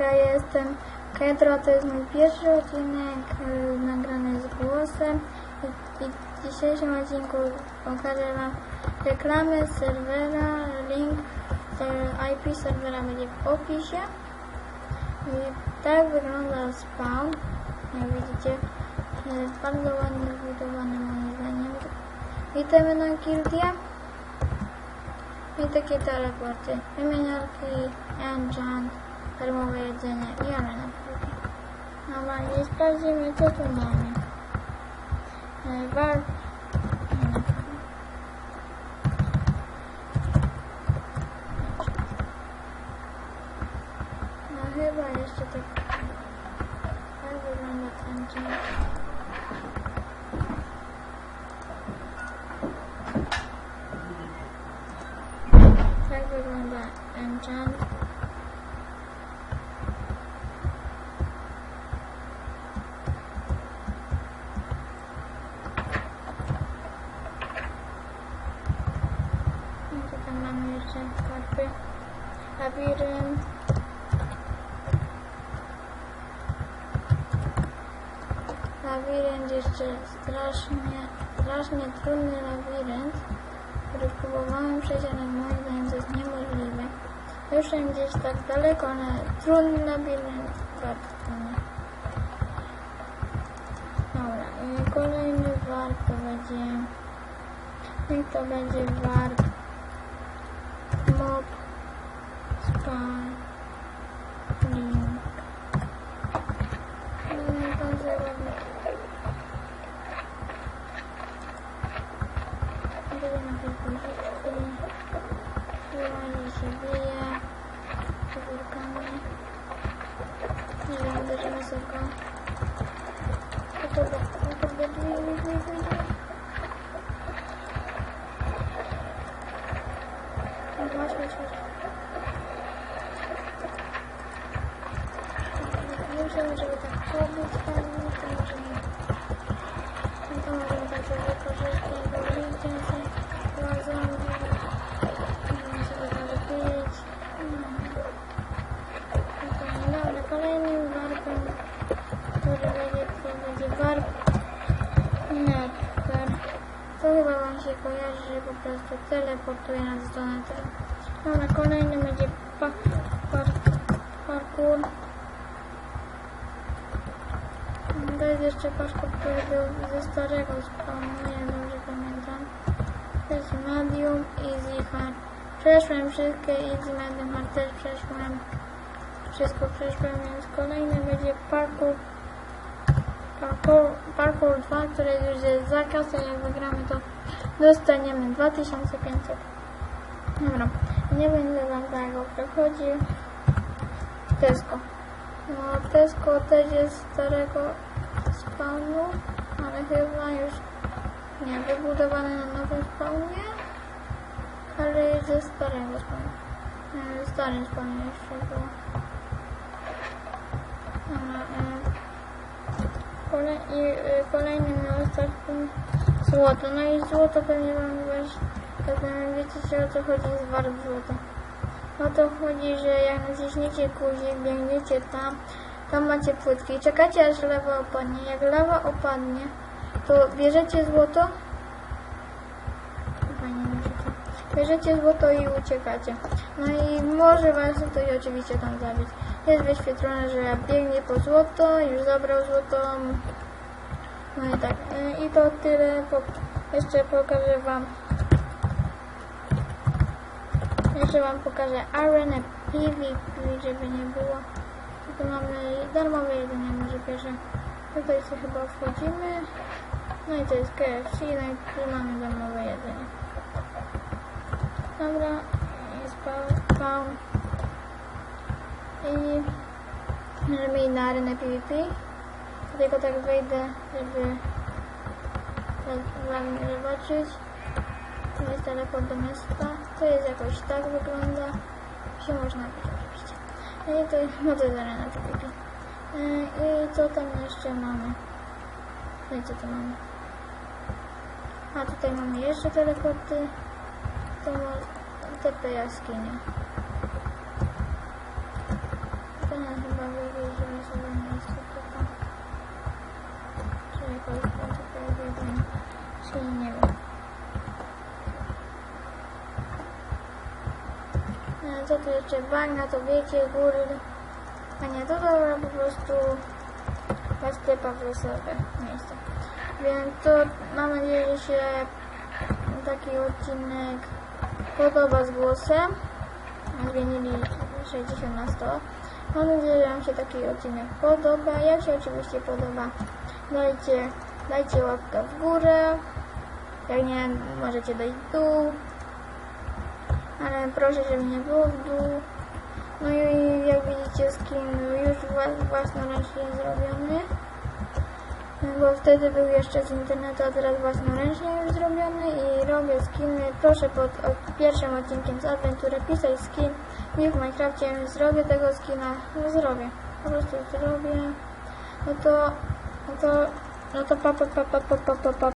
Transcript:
Ja jestem Kedro, to jest mój pierwszy odcinek y, nagrany z głosem. I, w dzisiejszym odcinku pokażę Wam reklamy serwera, link e, IP serwera będzie w opisie. I tak wygląda spawn, jak widzicie jest bardzo ładnie zbudowany moim zdaniem. Witamy na gildię. I takie teleporty, wymieniarki, enchant, darmowe jedzenie i arena. Dobra, i sprawdzimy co tu mamy. War... No chyba jeszcze tak... Tak wygląda ten enchant. Tak wygląda enchant. No to tam mamy jeszcze karpy. Labirynt. Labirynt jeszcze strasznie, strasznie trudny labirynt, który próbowałem przejść, ale moim zdaniem to jest niemożliwe. Już gdzieś tak daleko, ale trudny labirynt, bardzo trudny. Dobra, i kolejny warp to będzie... I to będzie warp mob spawn link. No to zrobię. Będę na tej pozycji. Ładnie się bije. Powórkami. Nie wiem, uderzymy sobie. O kurde, o kurde, bije, bije, bije, bije. Chodź, chodź, chodź. Nie myślałem, żeby tak ale nie to możemy. To możemy tak sobie wykorzystać, bo widzicie, że razem możemy sobie tam wypić. Dobra, kolejnym warpem, który będzie, to będzie warp Nether. To chyba Wam się kojarzy, że po prostu teleportuje nas do Nether. Dobra, kolejny będzie pa, par, parkour. To jest jeszcze parkour, który był ze starego spawnu, nie dobrze pamiętam. To jest medium, easy, hard. Przeszłem wszystkie easy, medium, hard też przeszłem. Wszystko przeszłem, więc kolejny będzie parkour. Parkour, parkour 2, który już jest zakaz, a jak wygramy to dostaniemy 2500. Dobra, nie będę wam tego przechodził. Tesco. No, Tesco też jest starego spawnu, ale chyba już nie, wybudowane na nowym spawnie, ale jest ze starego spawnu. Starym spawnie jeszcze było. Dobra, e, Kolej, i, y, kolejny miał ostatni złoto. No i złoto pewnie wam wiesz, pewnie wiecie o co chodzi z warp złota. O to chodzi, że jak naciśniecie guzik, biegniecie tam, tam macie płytki. Czekacie aż lawa opadnie. Jak lawa opadnie, to bierzecie złoto. Bierzecie złoto i uciekacie. No i może was ktoś oczywiście tam zabić. Jest wyświetlone, że biegnie po złoto, już zabrał złoto. No i tak. y, I to tyle. Jeszcze pokażę wam. Jeszcze wam pokażę arenę PvP, żeby nie było. Tu mamy darmowe jedzenie, może pierwsze. Tutaj sobie chyba wchodzimy. No i to jest KFC, no i tu mamy darmowe jedzenie. Dobra, jest spawn. I możemy iść na arenę PvP. Tylko tak wejdę, żeby wam zobaczyć. To jest teleport do miasta. To jest jakoś tak wygląda. Się można być oczywiście. I to, no to jest arena PvP. Yy, I co tam jeszcze mamy? No i co tu mamy? A tutaj mamy jeszcze teleporty. To TP jaskinia. To powinien chyba wiedzieć, że my sobie miejsce tutaj. Czy jakoś to tutaj wiedzą. Czyli nie wiem. E, Co tu jeszcze? Bagna to wiecie, góry. A nie, to dobra po prostu ta sklepa w losowe miejsce. Więc to mam nadzieję, że się taki odcinek podoba z głosem. Zmienili 60 na 100. Mam nadzieję, że Wam się taki odcinek podoba. Jak się oczywiście podoba, dajcie, dajcie łapkę w górę. Jak nie, możecie dać w dół. Ale proszę, żeby nie było w dół. No i jak widzicie skin już wła- własnoręcznie zrobiony. Bo wtedy był jeszcze z internetu, a teraz własnoręcznie już zrobiony i robię skiny. Proszę pod od pierwszym odcinkiem z Adventury pisać skin. Nie w Minecrafcie zrobię tego skina. No zrobię. Po prostu zrobię. No to, no to, no to pa pa pa pa pa pa pa. pa.